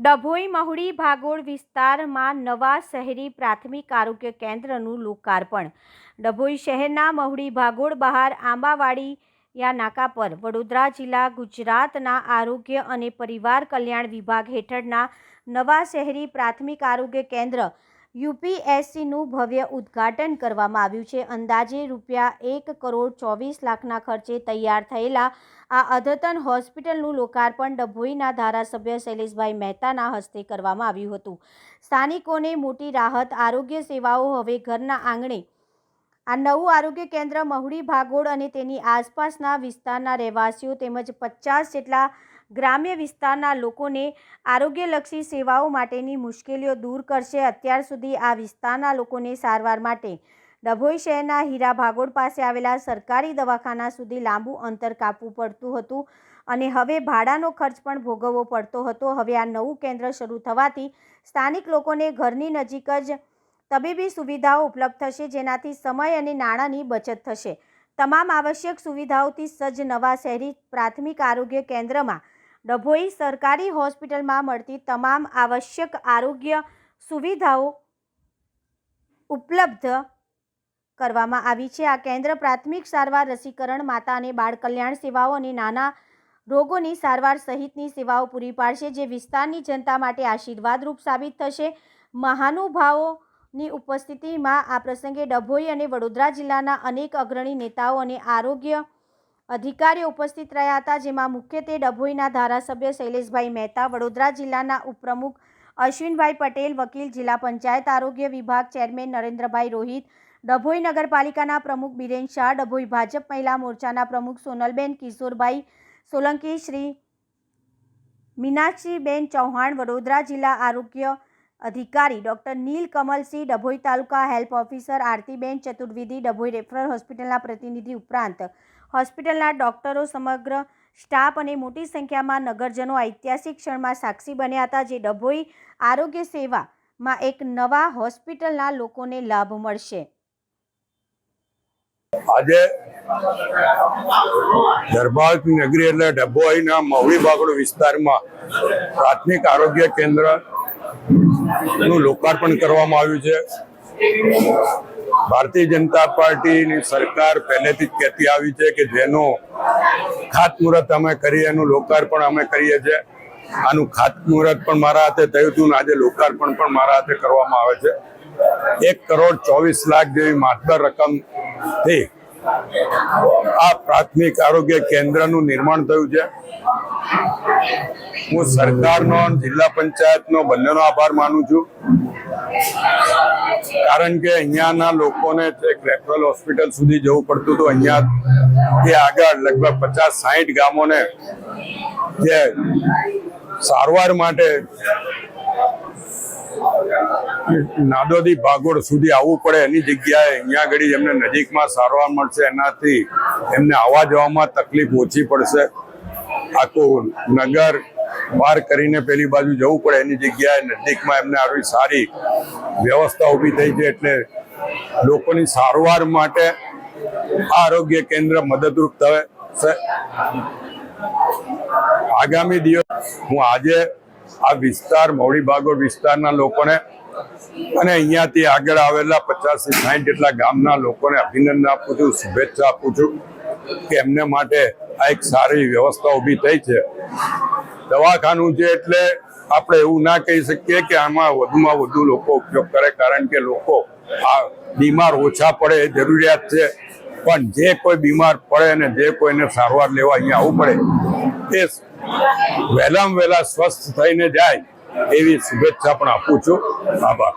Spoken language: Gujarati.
ડભોઈ, મહુડી, ભાગોળ વિસ્તારમાં નવા શહેરી પ્રાથમિક આરોગ્ય કેન્દ્રનું લોકાર્પણ. ડભોઈ શહેરના મહુડી, ભાગોળ, બહાર, આંબાવાડી યા નાકા પર વડોદરા જિલ્લા, ગુજરાતના આરોગ્ય અને પરિવાર કલ્યાણ વિભાગ હેઠળના નવા શહેરી પ્રાથમિક આરોગ્ય કેન્દ્ર યુપીએસસીનું ભવ્ય ઉદ્ઘાટન કરવામાં આવ્યું છે. અંદાજે રૂપિયા એક કરોડ ચોવીસ લાખના ખર્ચે તૈયાર થયેલા આ અદ્યતન હોસ્પિટલનું લોકાર્પણ ડભોઈના ધારાસભ્ય શૈલેષભાઈ મહેતાના હસ્તે કરવામાં આવ્યું હતું. સ્થાનિકોને મોટી રાહત, આરોગ્ય સેવાઓ હવે ઘરના આંગણે. આ નવું આરોગ્ય કેન્દ્ર મહુડી ભાગોળ અને તેની આસપાસના વિસ્તારના રહેવાસીઓ તેમજ પચાસ જેટલા ગ્રામ્ય વિસ્તારના લોકોને આરોગ્યલક્ષી સેવાઓ માટેની મુશ્કેલીઓ દૂર કરશે. અત્યાર સુધી આ વિસ્તારના લોકોને સારવાર માટે ડભોઈ શહેરના હીરા ભાગોળ પાસે આવેલા સરકારી દવાખાના સુધી લાંબુ અંતર કાપવું પડતું હતું અને હવે ભાડાનો ખર્ચ પણ ભોગવવો પડતો હતો. હવે આ નવું કેન્દ્ર શરૂ થવાથી સ્થાનિક લોકોને ઘરની નજીક જ તબીબી સુવિધાઓ ઉપલબ્ધ થશે, જેનાથી સમય અને નાણાંની બચત થશે. તમામ આવશ્યક સુવિધાઓથી સજ્જ નવા શહેરી પ્રાથમિક આરોગ્ય કેન્દ્રમાં ડભોઈ સરકારી હોસ્પિટલમાં મળતી તમામ આવશ્યક આરોગ્ય સુવિધાઓ ઉપલબ્ધ કરવામાં આવી છે. આ કેન્દ્ર પ્રાથમિક સારવાર, રસીકરણ, માતા અને બાળ કલ્યાણ સેવાઓ અને નાના રોગોની સારવાર સહિતની સેવાઓ પૂરી પાડશે, જે વિસ્તારની જનતા માટે આશીર્વાદરૂપ સાબિત થશે. મહાનુભાવોની ઉપસ્થિતિમાં આ પ્રસંગે ડભોઈ અને વડોદરા જિલ્લાના અનેક અગ્રણી નેતાઓ અને આરોગ્ય અધિકારીઓ ઉપસ્થિત રહ્યા હતા, જેમાં મુખ્યત્વે ડભોઈના ધારાસભ્ય શૈલેષભાઈ મહેતા, વડોદરા જિલ્લાના ઉપપ્રમુખ અશ્વિનભાઈ પટેલ, વકીલ જિલ્લા પંચાયત આરોગ્ય વિભાગ ચેરમેન નરેન્દ્રભાઈ રોહિત, ડભોઈ નગરપાલિકાના પ્રમુખ બિરેન શાહ, ડભોઈ ભાજપ મહિલા મોરચાના પ્રમુખ સોનલબેન કિશોરભાઈ સોલંકી, શ્રી મીનાક્ષીબેન ચૌહાણ, વડોદરા જિલ્લા આરોગ્ય અધિકારી doctor Neel Kamalsinh Dabhoi taluka health officer Aartiben Chaturvedi Dabhoi referral હોસ્પિટલના પ્રતિનિધિ ઉપરાંત હોસ્પિટલના ડોક્ટરો સમગ્ર સ્ટાફ અને મોટી સંખ્યામાં નગરજનો ઐતિહાસિક ક્ષણમાં સાક્ષી બન્યા હતા, જે ડભોઈ આરોગ્ય સેવામાં એક નવા હોસ્પિટલના લોકોને લાભ મળશે. આજે દરબારની નગરી એટલે ડભોઈના મહુડી બાગડો વિસ્તારમાં પ્રાથમિક આરોગ્ય કેન્દ્ર નું લોકાર્પણ કરવામાં આવ્યું છે. ભારતીય જનતા પાર્ટીની સરકાર પહેલેથી જ કહેતી આવી છે કે જેનું ખાતમુહૂર્ત અમે કરીએ, એનું લોકાર્પણ અમે કરીએ છીએ. આનું ખાતમુહૂર્ત પણ મારા હાથે થયું હતું આજે લોકાર્પણ પણ મારા હાથે કરવામાં આવે છે. એક કરોડ ચોવીસ લાખ જેવી માતબર રકમથી આ પ્રાથમિક આરોગ્ય કેન્દ્રનું નિર્માણ થયું છે. હું સરકારનો જિલ્લા પંચાયતનો બંનેનો આભાર માનું છું. કારણ કે અહીંયાના લોકોને એક રેફરલ હોસ્પિટલ સુધી જવું પડતું હતું. અહીંયા થી આગળ લગભગ પચાસ સાહીઠ ગામોને જે સારવાર માટે નાદોદી ભાગોળ સુધી આવવું પડે એની જગ્યાએ અહીંયા આગળ એમને નજીકમાં સારવાર મળશે. એનાથી એમને આવવા જવામાં તકલીફ ઓછી પડશે. આખું નગર બહાર કરીને પેલી બાજુ જવું પડે એની જગ્યાએ નજીકમાં એમને આવી સારી વ્યવસ્થા ઊભી થઈ છે એટલે લોકોની સારવાર માટે આરોગ્ય કેન્દ્ર મદદરૂપ થશે. આગામી દિવસ હું આજે આ વિસ્તાર, મોડી બાગોળ વિસ્તારના લોકોને અને અહીંયાથી આગળ આવેલા પચાસથી સાઠ જેટલા ગામના લોકોને અભિનંદન આપું છું, શુભેચ્છા આપું છું કે એમને માટે આ એક સારી વ્યવસ્થા ઊભી થઈ છે. દવાખાનું છે એટલે આપણે એવું ના કહી શકીએ કે આમાં વધુમાં વધુ લોકો ઉપયોગ કરે, કારણ કે લોકો આ બીમાર ઓછા પડે, એ જરૂરિયાત છે. પણ જે કોઈ બીમાર પડે અને જે કોઈને સારવાર લેવા અહીંયા આવવું પડે, એ વહેલામાં વહેલા સ્વસ્થ થઈને જાય, એવી શુભેચ્છા પણ આપું છું. આભાર.